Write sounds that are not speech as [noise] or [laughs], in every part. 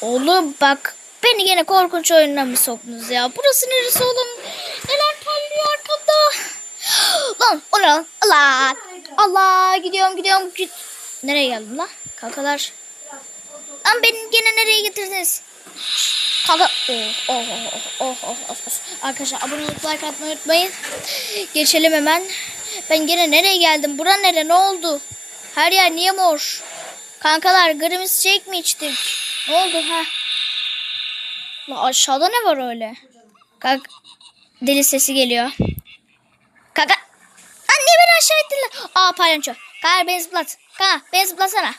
Oğlum bak beni gene korkunç oyununa mı soktunuz ya? Burası neresi oğlum? Neler parlıyor arkamda? [gasps] Lan o? Allah! Allah gidiyorum gidiyorum. Git. Nereye geldim lan? Kankalar. Lan beni gene nereye getirdiniz? Kanka. Oh, oh, oh, oh, oh, oh, oh. Arkadaşlar abone olup like atmayı unutmayın. Geçelim hemen. Ben gene nereye geldim? Bura nere? Ne oldu? Her yer niye mor? Kankalar gırmızı çek mi içtik? Ne oldu ha? La aşağıda ne var öyle? Kanka deli sesi geliyor. Kanka. Lan niye beni aşağı ettiler? Aa palyaço. Kanka beni zıplat. Kanka beni zıplatsana.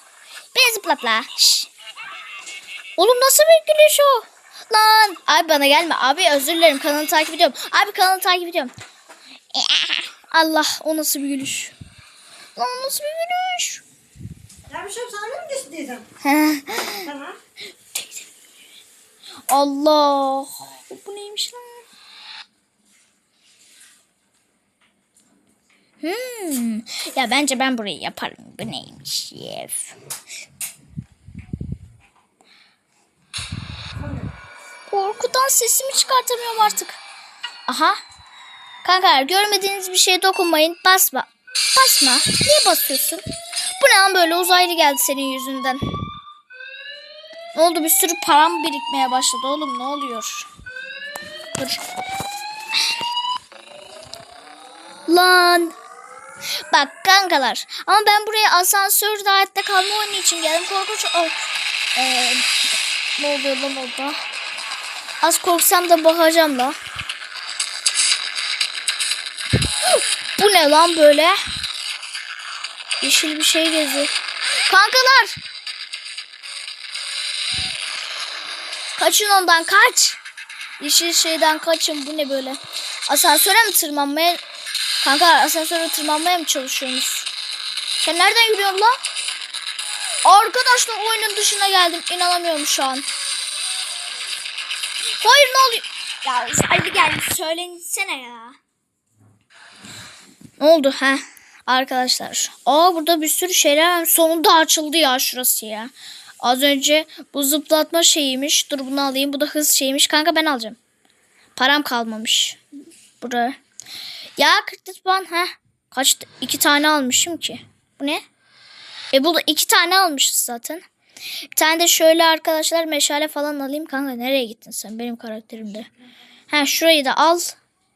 Beni zıplat la. Şş. Oğlum nasıl bir gülüş o? Lan. Abi bana gelme. Abi özür dilerim. Kanalı takip ediyorum. Abi kanalı takip ediyorum. Allah o nasıl bir gülüş? Lan o nasıl bir gülüş? Dermişim sana mı düştü dedim. Tamam. Allah. Bu neymiş lan? Hmm. Ya bence ben burayı yaparım. Bu neymiş? Yes. Korkudan sesimi çıkartamıyorum artık. Aha. Kankalar görmediğiniz bir şeye dokunmayın. Basma. Basma. Niye basıyorsun? Bu ne lan böyle uzaylı geldi senin yüzünden. Ne oldu bir sürü param birikmeye başladı oğlum ne oluyor? Dur. Lan. Bak kankalar ama ben buraya asansör hayatta kalma oyunu için geldim. Korkunç. Oh. Ee, ne oluyor lan orada? Az korksam da bakacağım da. [gasps] Bu ne lan böyle? Yeşil bir şey geziyor. Kankalar. Kaçın ondan kaç. Yeşil şeyden kaçın. Bu ne böyle? Asansöre mi tırmanmaya... Kanka asansöre tırmanmaya mı çalışıyorsunuz? Sen nereden yürüyorsun lan? Arkadaşlar oyunun dışına geldim. İnanamıyorum şu an. Hayır ne oluyor? Ya uzaylı geldi. Söylensene ya. Ne oldu ha? Arkadaşlar. Aa burada bir sürü şeyler. Sonunda açıldı ya şurası ya. Az önce bu zıplatma şeyiymiş. Dur bunu alayım. Bu da hız şeyiymiş. Kanka ben alacağım. Param kalmamış. Buraya. Ya 40 puan. ha. Kaç? iki tane almışım ki. Bu ne? E bu da iki tane almışız zaten. Bir tane de şöyle arkadaşlar meşale falan alayım. Kanka nereye gittin sen? Benim karakterimde. Ha şurayı da al.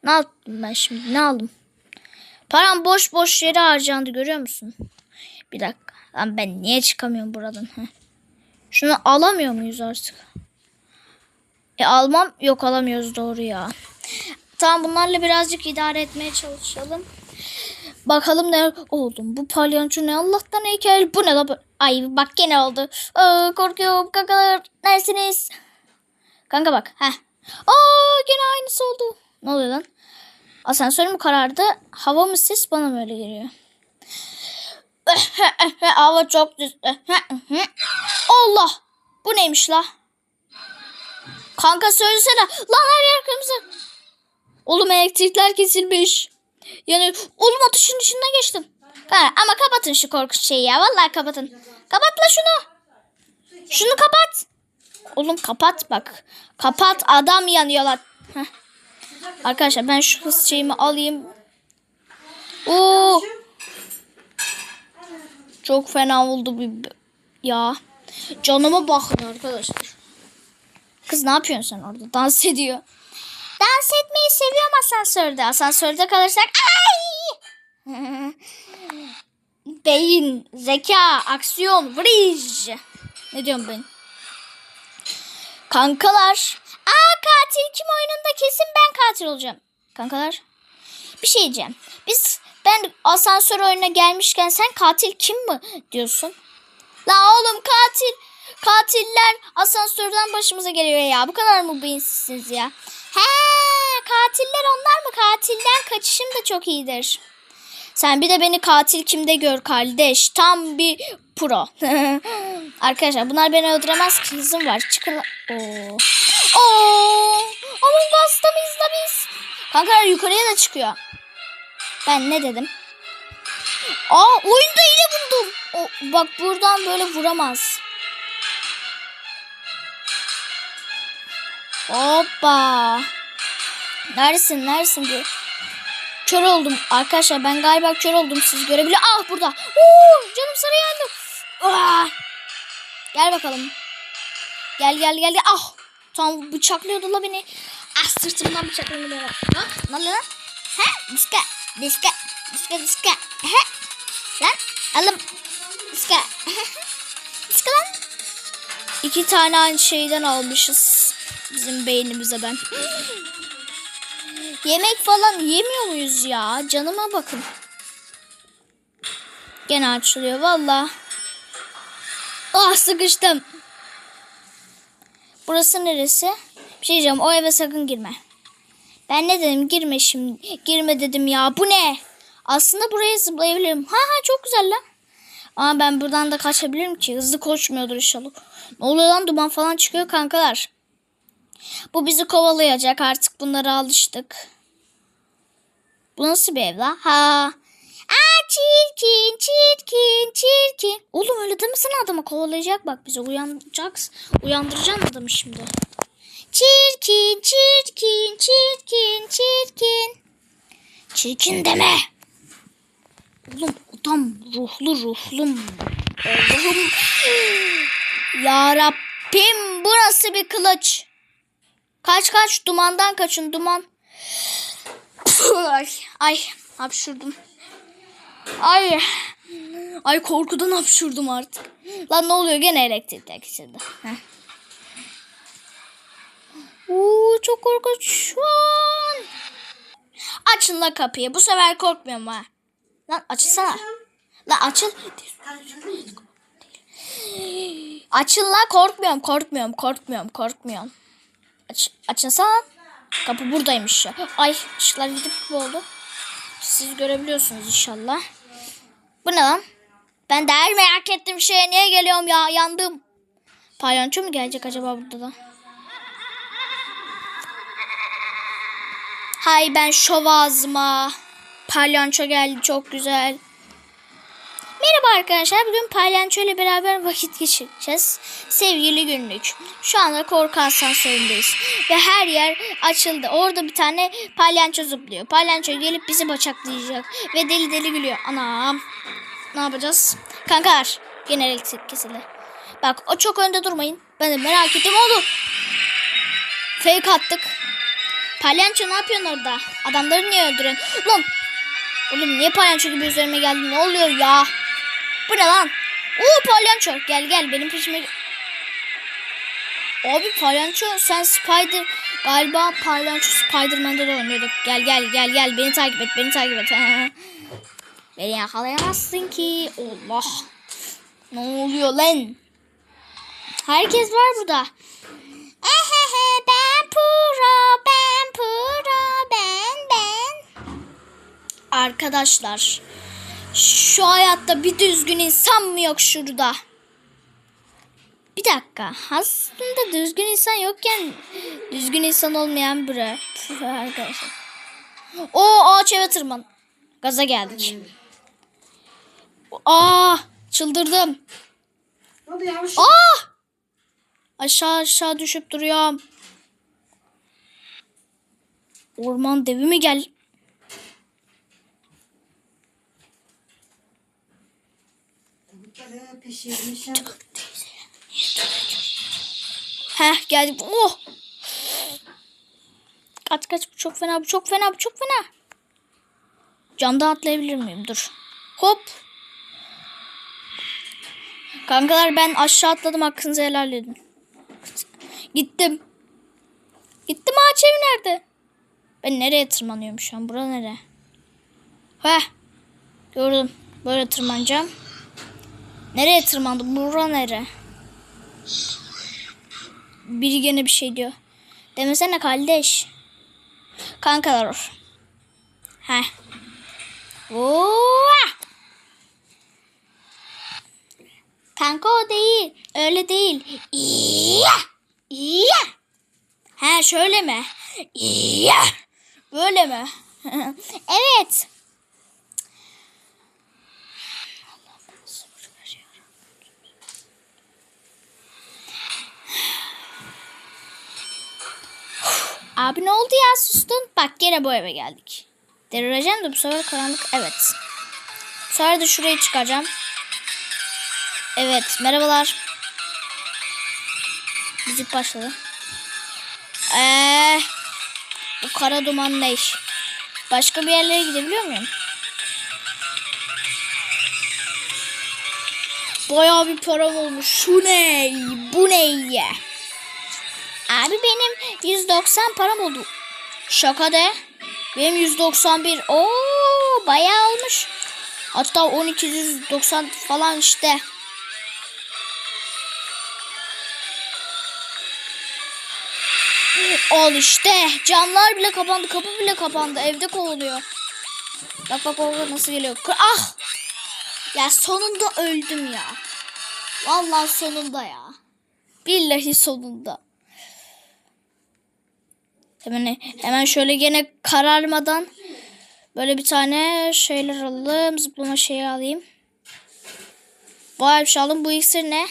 Ne yaptım ben şimdi? Ne aldım? Param boş boş yere harcandı görüyor musun? Bir dakika. Lan ben niye çıkamıyorum buradan? Şunu alamıyor muyuz artık? E almam yok alamıyoruz doğru ya. Tamam bunlarla birazcık idare etmeye çalışalım. Bakalım ne oldum. Bu palyaço ne Allah'tan heykel. Bu ne la? Ay bak gene oldu. Aa, korkuyorum kankalar. Neresiniz? Kanka bak. Heh. Aa gene aynısı oldu. Ne oluyor lan? Asansör mü karardı? Hava mı ses bana mı öyle geliyor? [laughs] Hava çok düz. [laughs] Allah! Bu neymiş la? Kanka söylesene. Lan her yer kırmızı. Oğlum elektrikler kesilmiş. Yani oğlum ateşin içinden geçtim. Ama kapatın şu korkunç şeyi ya. Vallahi kapatın. Kapat la şunu. Şunu kapat. Oğlum kapat bak. Kapat adam yanıyor lan. Heh. Arkadaşlar ben şu hız şeyimi alayım. Oo. Çok fena oldu bir ya. Canıma bakın arkadaşlar. Kız ne yapıyorsun sen orada? Dans ediyor. Dans etmeyi seviyorum asansörde. Asansörde kalırsak ay! [laughs] Beyin, zeka, aksiyon, vrij. Ne diyorum ben? Kankalar. Katil kim oyununda kesin ben katil olacağım. Kankalar. Bir şey diyeceğim. Biz ben asansör oyununa gelmişken sen katil kim mi diyorsun? La oğlum katil. Katiller asansörden başımıza geliyor ya. Bu kadar mı beyinsizsiniz ya? He katiller onlar mı? Katilden kaçışım da çok iyidir. Sen bir de beni katil kimde gör kardeş. Tam bir pro. [laughs] Arkadaşlar bunlar beni öldüremez ki hızım var. Çıkın. Oo. Oo. Among Us'ta mıyız da biz? Kankalar yukarıya da çıkıyor. Ben ne dedim? Aa oyunda yine buldum. O, bak buradan böyle vuramaz. Hoppa. Neredesin? Neredesin diyor. Kör oldum. Arkadaşlar ben galiba kör oldum. Siz görebiliyor. Ah burada. Oo, canım sarı yandı. Ah. Gel bakalım. Gel gel gel. Ah. Tam bıçaklıyordu la beni. Ah sırtımdan bıçakladı beni. Ha? Lan lan. Ha? Diska. Diska. Diska diska. Ha? Lan. Alım. Diska. [laughs] Diska lan. İki tane aynı şeyden almışız. Bizim beynimize ben. Yemek falan yemiyor muyuz ya? Canıma bakın. Gene açılıyor valla. Ah sıkıştım. Burası neresi? Bir şey diyeceğim o eve sakın girme. Ben ne dedim girme şimdi. Girme dedim ya bu ne? Aslında buraya zıplayabilirim. Ha ha çok güzel lan. Ama ben buradan da kaçabilirim ki. Hızlı koşmuyordur inşallah. Ne oluyor lan duman falan çıkıyor kankalar. Bu bizi kovalayacak artık bunlara alıştık. Bu nasıl bir ev la? Ha. Aa çirkin çirkin çirkin. Oğlum öyle demesene adamı kovalayacak bak bizi uyandıracak. Uyandıracaksın adamı şimdi. Çirkin çirkin çirkin çirkin. Çirkin deme. Oğlum adam ruhlu ruhlum. Allah'ım. [gasps] Ya Rabbim bu nasıl bir kılıç? Kaç kaç dumandan kaçın duman. [sighs] ay, ay hapşurdum. Ay. Ay korkudan hapşurdum artık. Lan ne oluyor gene elektrikler kesildi. Heh. Uuu çok korkunç şu an. Açın la kapıyı. Bu sefer korkmuyorum ha. Lan açılsana. Lan açıl. Açın la korkmuyorum korkmuyorum korkmuyorum korkmuyorum. Aç, açılsana. Kapı buradaymış ya. Ay ışıklar gidip oldu. Siz görebiliyorsunuz inşallah. Bu ne lan? Ben de her merak ettiğim şeye niye geliyorum ya? Yandım. Palyaço mu gelecek acaba burada da? Hay ben şov ağzıma. Palyaço geldi çok güzel. Merhaba arkadaşlar. Bugün palyaço ile beraber vakit geçireceğiz. Sevgili günlük. Şu anda korku asansöründeyiz. Ve her yer açıldı. Orada bir tane palyaço zıplıyor. Palyaço gelip bizi bıçaklayacak. Ve deli deli gülüyor. Anam. Ne yapacağız? Kankalar. Gene elektrik kesildi. Bak o çok önde durmayın. Ben de merak ettim oldu. Fake attık. Palyaço ne yapıyorsun orada? Adamları niye öldürüyorsun? Lan. Oğlum niye palyaço gibi üzerime geldin? Ne oluyor ya? Bu ne lan? Oo palyaço. Gel gel benim peşime. Abi palyaço sen Spider galiba palyaço Spiderman'de de oynuyorduk. Gel gel gel gel beni takip et beni takip et. [laughs] beni yakalayamazsın ki. Allah. Ne oluyor lan? Herkes var burada. Ehehe ben pro ben pro ben ben. Arkadaşlar şu hayatta bir düzgün insan mı yok şurada? Bir dakika. Aslında düzgün insan yokken düzgün insan olmayan biri. Arkadaşlar. O ağaç eve tırman. Gaza geldik. Aa, çıldırdım. Ne oldu yavruş? Aa! Aşağı aşağı düşüp duruyorum. Orman devi mi gel? Pişirmişim. Heh geldik. Oh! Kaç kaç bu çok fena bu çok fena bu çok fena. Camdan atlayabilir miyim? Dur. Hop. Kankalar ben aşağı atladım hakkınızı helal edin. Gittim. Gittim ağaç evi nerede? Ben nereye tırmanıyorum şu an? Bura nere? Heh. Gördüm. Böyle tırmanacağım. Nereye tırmandım? Bura nere? Biri gene bir şey diyor. Demesene kardeş. Kankalar. Heh. Oo! Kanka o değil. Öyle değil. İya! İya! He şöyle mi? İya! Böyle mi? [laughs] evet. Abi ne oldu ya sustun? Bak gene bu eve geldik. Delireceğim de bu sefer karanlık. Evet. Bu sefer de şuraya çıkacağım. Evet merhabalar. Müzik başladı. Eee, bu kara duman ne iş? Başka bir yerlere gidebiliyor muyum? Bayağı bir param olmuş. Şu ne? Bu ne? Abi benim 190 param oldu. Şaka de. Benim 191. Oo bayağı olmuş. Hatta 1290 falan işte. Ol işte. Camlar bile kapandı. Kapı bile kapandı. Evde kovuluyor. Bak bak bak nasıl geliyor. Ah! Ya sonunda öldüm ya. Vallahi sonunda ya. Billahi sonunda. Hemen hemen şöyle gene kararmadan böyle bir tane şeyler alalım. Zıplama şeyi alayım. Bayağı bir şey aldım. Bu iksir ne?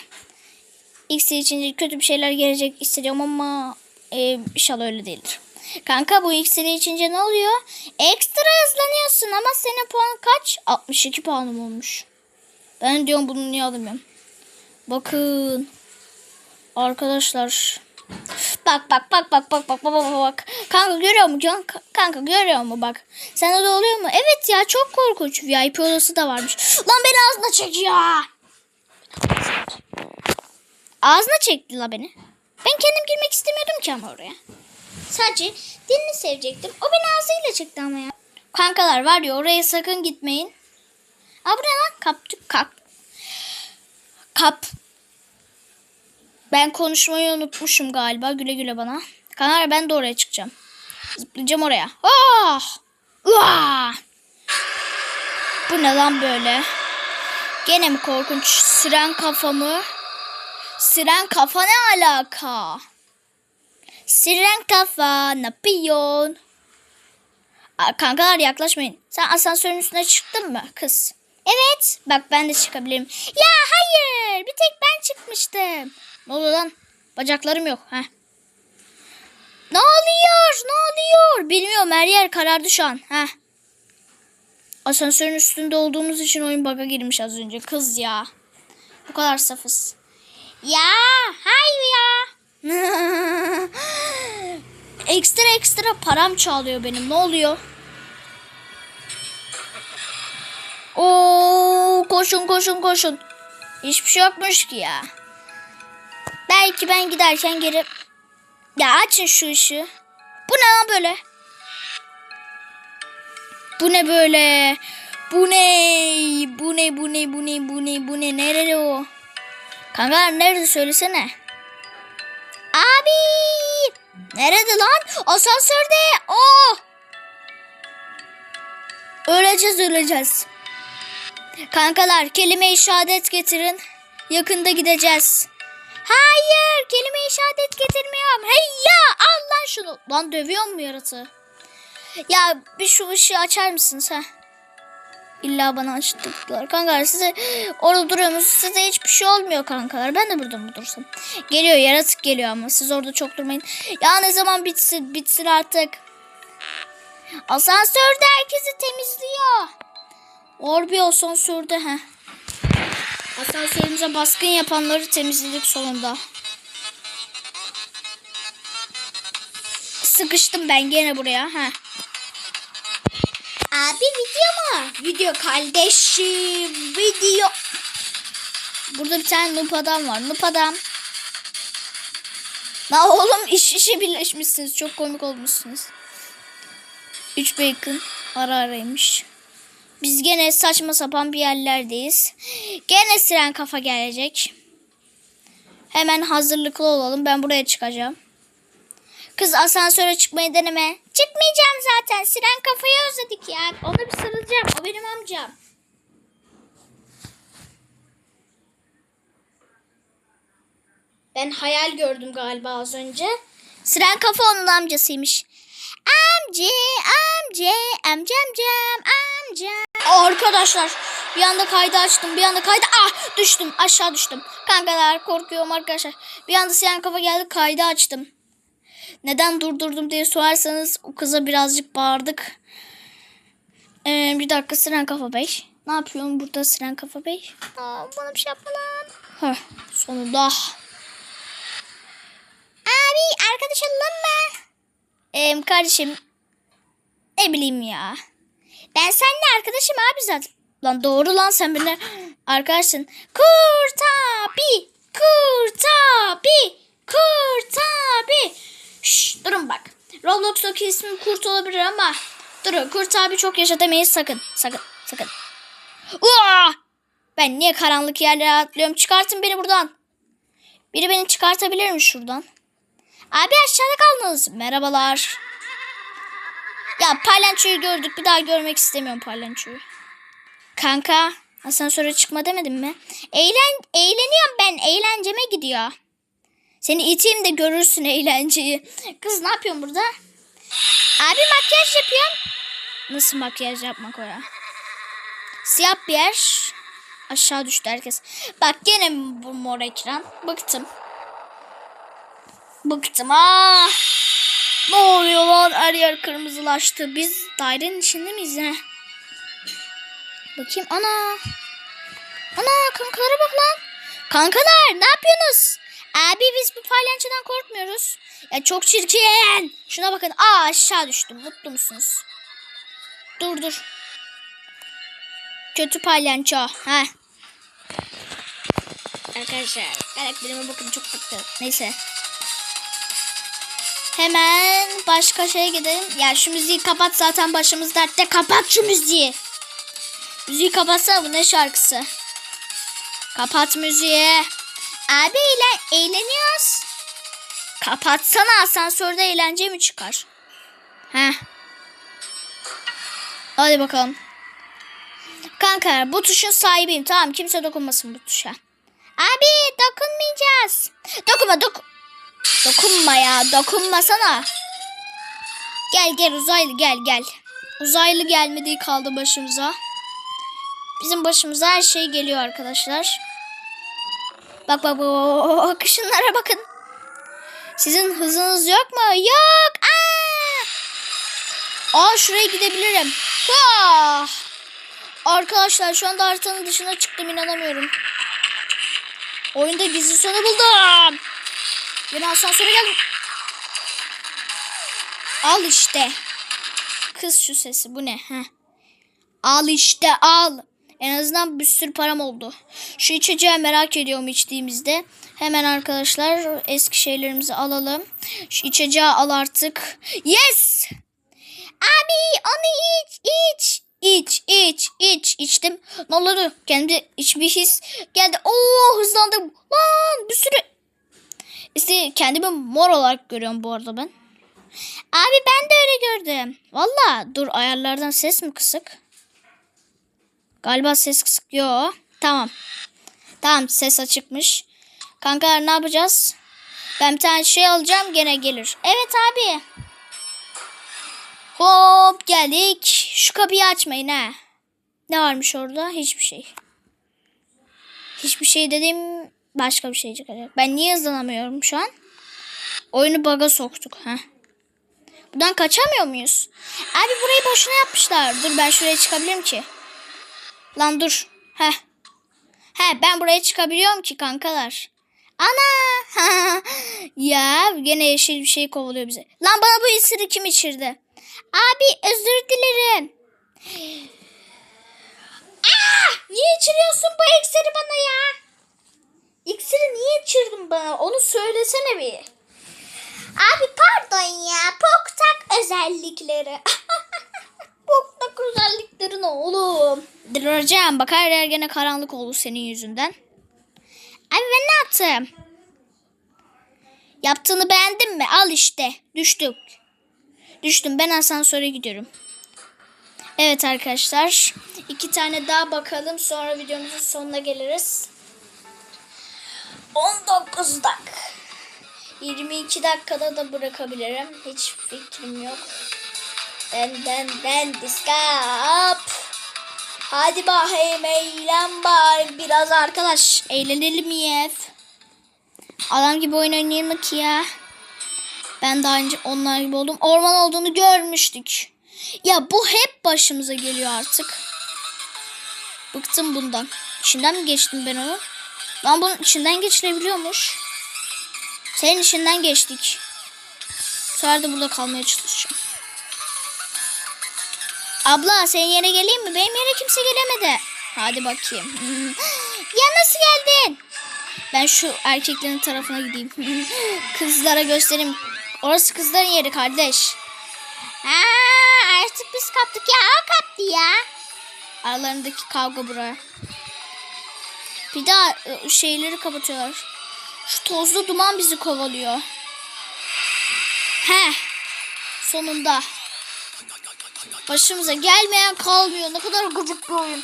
İksir içince kötü bir şeyler gelecek hissediyorum ama e, inşallah öyle değildir. Kanka bu iksiri içince ne oluyor? Ekstra hızlanıyorsun ama senin puan kaç? 62 puanım olmuş. Ben diyorum bunu niye alamıyorum? Bakın. Arkadaşlar. Bak bak bak bak bak bak bak bak bak. Kanka görüyor mu? Can kanka görüyor mu bak. Sana da oluyor mu? Evet ya çok korkunç. VIP odası da varmış. Lan beni ağzına çek ya. Ağzına çekti la beni. Ben kendim girmek istemiyordum ki ama oraya. Sadece dilini sevecektim. O beni ağzıyla çekti ama ya. Kankalar var ya oraya sakın gitmeyin. Aa bu ne lan? Kaptük kap. Kap. Ben konuşmayı unutmuşum galiba. Güle güle bana. Kanka ben de oraya çıkacağım. Zıplayacağım oraya. Ah! Ah! Bu ne lan böyle? Gene mi korkunç? Siren kafamı. Siren kafa ne alaka? Siren kafa ne yapıyorsun? Kankalar yaklaşmayın. Sen asansörün üstüne çıktın mı kız? Evet. Bak ben de çıkabilirim. Ya hayır. Bir tek ben çıkmıştım. Ne oluyor lan? Bacaklarım yok. Heh. Ne oluyor? Ne oluyor? Bilmiyorum her yer karardı şu an. Heh. Asansörün üstünde olduğumuz için oyun bug'a girmiş az önce. Kız ya. Bu kadar safız. Ya hayır ya. [laughs] ekstra ekstra param çalıyor benim. Ne oluyor? Oo koşun koşun koşun. Hiçbir şey yokmuş ki ya. Belki ben giderken geri... Ya açın şu ışığı. Bu ne böyle? Bu ne böyle? Bu ne? Bu ne? Bu ne? Bu ne? Bu ne? Bu ne? Nerede o? Kanka nerede söylesene. Abi! Nerede lan? Asansörde. Oh! Öleceğiz öleceğiz. Kankalar kelime-i şehadet getirin. Yakında gideceğiz. Hayır kelime-i getirmiyorum. Hey ya al lan şunu. Lan dövüyor mu yaratığı? Ya bir şu ışığı açar mısınız ha? İlla bana açtıklar. Kankalar size orada duruyorsunuz. Size hiçbir şey olmuyor kankalar. Ben de burada mı dursam? Geliyor yaratık geliyor ama siz orada çok durmayın. Ya ne zaman bitsin bitsin artık. Asansörde herkesi temizliyor. Orbi asansörde ha. Asansörümüze baskın yapanları temizledik sonunda. Sıkıştım ben gene buraya ha. Abi video mu? Video kardeşim. Video. Burada bir tane noob adam var. Noob adam. La oğlum iş işe birleşmişsiniz. Çok komik olmuşsunuz. 3 bacon ara araymış. Biz gene saçma sapan bir yerlerdeyiz. Gene siren kafa gelecek. Hemen hazırlıklı olalım. Ben buraya çıkacağım. Kız asansöre çıkmayı deneme. Çıkmayacağım zaten. Siren kafayı özledik ya. Ona bir sarılacağım. O benim amcam. Ben hayal gördüm galiba az önce. Siren kafa onun amcasıymış. Amca, amca, amca, amcam, amca. Arkadaşlar bir anda kaydı açtım. Bir anda kaydı. Ah düştüm. Aşağı düştüm. Kankalar korkuyorum arkadaşlar. Bir anda siren kafa geldi kaydı açtım. Neden durdurdum diye sorarsanız o kıza birazcık bağırdık. Ee, bir dakika Siren Kafa Bey. Ne yapıyorsun burada Siren Kafa Bey? Aa, bana bir şey yapma lan. Heh, sonunda. Abi arkadaş olalım mı? Ee, kardeşim ne bileyim ya. Ben seninle arkadaşım abi zaten. Lan doğru lan sen benimle arkadaşsın. Kurt abi. Kurt abi. Kurt abi. Şşş durun bak. Roblox'taki ismim Kurt olabilir ama durun Kurt abi çok yaşa demeyin sakın. Sakın sakın. Uaa! Ben niye karanlık yerlere atlıyorum? Çıkartın beni buradan. Biri beni çıkartabilir mi şuradan? Abi aşağıda kaldınız. Merhabalar. Ya palyaçoyu gördük. Bir daha görmek istemiyorum palyaçoyu. Kanka asansöre çıkma demedim mi? Eğlen, eğleniyorum ben. Eğlenceme gidiyor. Seni iteyim de görürsün eğlenceyi. Kız ne yapıyorsun burada? Abi makyaj yapıyorum. Nasıl makyaj yapmak o ya? Siyah bir yer. Aşağı düştü herkes. Bak gene bu mor ekran. Bıktım. Bıktım. Ah. Ne oluyor lan? Her yer kırmızılaştı. Biz dairenin içinde miyiz ne? Bakayım. Ana. Ana kankalara bak lan. Kankalar ne yapıyorsunuz? Abi biz bu palyaçodan korkmuyoruz. Ya çok çirkin. Şuna bakın. Aa aşağı düştüm. Mutlu musunuz? Dur dur. Kötü palyaço. Ha. Arkadaşlar karakterime bakın çok kötü. Neyse. Hemen başka şeye gidelim. Ya şu müziği kapat zaten başımız dertte. Kapat şu müziği. Müziği kapatsana bu ne şarkısı? Kapat müziği. Abi eğlen eğleniyoruz. Kapatsana asansörde eğlence mi çıkar? Heh. Hadi bakalım. Kanka bu tuşun sahibiyim. Tamam kimse dokunmasın bu tuşa. Abi dokunmayacağız. Dokunma dok Dokunma ya dokunmasana. Gel gel uzaylı gel gel. Uzaylı gelmediği kaldı başımıza. Bizim başımıza her şey geliyor arkadaşlar. Bak bak bak şunlara bakın. Sizin hızınız yok mu? Yok. Aa, Aa şuraya gidebilirim. Ah! Arkadaşlar şu anda haritanın dışına çıktım inanamıyorum. Oyunda gizli sonu buldum. Yine asansöre geldim. Al işte. Kız şu sesi bu ne? Heh. Al işte al. En azından bir sürü param oldu. Şu içeceği merak ediyorum içtiğimizde. Hemen arkadaşlar eski şeylerimizi alalım. Şu içeceği al artık. Yes! Abi onu iç iç. İç iç iç içtim. Ne oldu? Kendi hiçbir his geldi. Oo hızlandım. Lan bir sürü. İşte kendimi mor olarak görüyorum bu arada ben. Abi ben de öyle gördüm. Valla dur ayarlardan ses mi kısık? Galiba ses kısık. Yo. Tamam. Tamam ses açıkmış. Kankalar ne yapacağız? Ben bir tane şey alacağım gene gelir. Evet abi. Hop geldik. Şu kapıyı açmayın ha. Ne varmış orada? Hiçbir şey. Hiçbir şey dediğim başka bir şey çıkacak. Ben niye hızlanamıyorum şu an? Oyunu bug'a soktuk. ha. Buradan kaçamıyor muyuz? Abi burayı boşuna yapmışlar. Dur ben şuraya çıkabilirim ki. Lan dur. Heh. He ben buraya çıkabiliyorum ki kankalar. Ana. [laughs] ya gene yeşil bir şey kovalıyor bize. Lan bana bu iksiri kim içirdi? Abi özür dilerim. [gasps] Aa, niye içiriyorsun bu iksiri bana ya? Bana? Onu söylesene bir. Abi pardon ya. Poktak özellikleri. [laughs] Poktak özellikleri ne oğlum? Dıracağım. Bak her yer gene karanlık oldu senin yüzünden. Abi ben ne yaptım? Yaptığını beğendin mi? Al işte. Düştük. Düştüm. Ben asansöre gidiyorum. Evet arkadaşlar. iki tane daha bakalım. Sonra videomuzun sonuna geliriz. 19 dakika. 22 dakikada da bırakabilirim. Hiç fikrim yok. Ben ben ben diskap. Hadi bakayım eğlen bari biraz arkadaş. Eğlenelim ya. Adam gibi oyun oynayalım ki ya. Ben de aynı onlar gibi oldum. Orman olduğunu görmüştük. Ya bu hep başımıza geliyor artık. Bıktım bundan. İçinden mi geçtim ben onu? Lan bunun içinden geçilebiliyormuş. Senin içinden geçtik. Bu sefer burada kalmaya çalışacağım. Abla senin yere geleyim mi? Benim yere kimse gelemedi. Hadi bakayım. [laughs] ya nasıl geldin? Ben şu erkeklerin tarafına gideyim. [laughs] Kızlara göstereyim. Orası kızların yeri kardeş. Ha, artık biz kaptık ya. O kaptı ya. Aralarındaki kavga buraya. Bir daha e, şeyleri kapatıyorlar. Şu tozlu duman bizi kovalıyor. He. Sonunda. Başımıza gelmeyen kalmıyor. Ne kadar gıcık bir oyun.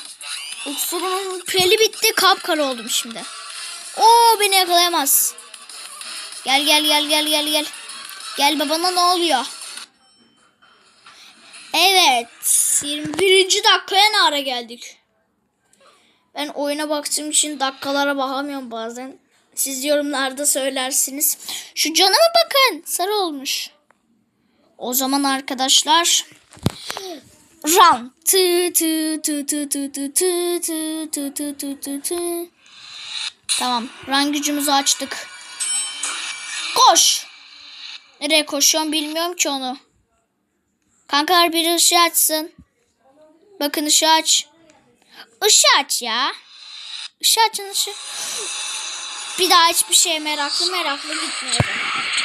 İksirimin pili bitti. Kapkara oldum şimdi. Oo beni yakalayamaz. Gel gel gel gel gel gel. Gel babana ne oluyor? Evet. 21. dakikaya ne ara geldik? Ben oyuna baktığım için dakikalara bakamıyorum bazen. Siz yorumlarda söylersiniz. Şu canıma bakın. Sarı olmuş. O zaman arkadaşlar Run. Tı tı tı tı tı tı tı tı tı tı tı tı tı. Tamam. Run gücümüzü açtık. Koş. Nereye koşuyorum bilmiyorum ki onu. Kankalar bir ışığı açsın. Bakın ışığı aç. Işığı aç ya. Işığı açın ışığı. Bir daha hiçbir şeye meraklı meraklı gitmiyorum.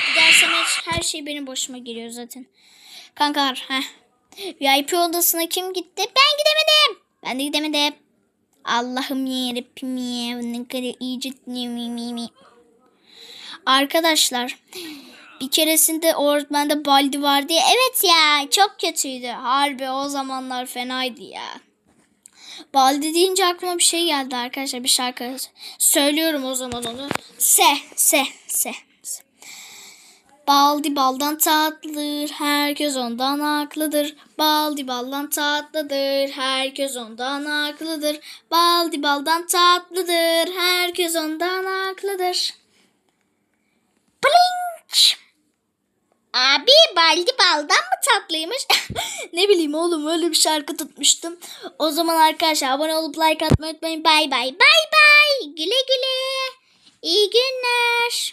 Gidersem her, her şey benim başıma geliyor zaten. Kankalar heh. VIP odasına kim gitti? Ben gidemedim. Ben de gidemedim. Allah'ım yarabbim ya. Ne kadar iyice. Arkadaşlar bir keresinde öğretmende Baldi vardı ya. Evet ya çok kötüydü. Harbi o zamanlar fenaydı ya. Baldi deyince aklıma bir şey geldi arkadaşlar. Bir şarkı söylüyorum o zaman onu. Se se se. Baldi baldan tatlıdır, herkes ondan haklıdır. Baldi baldan tatlıdır, herkes ondan haklıdır. Baldi baldan tatlıdır, herkes ondan haklıdır. Blink! Abi baldi baldan mı tatlıymış? [laughs] ne bileyim oğlum öyle bir şarkı tutmuştum. O zaman arkadaşlar abone olup like atmayı unutmayın. Bay bay bay bay. Güle güle. İyi günler.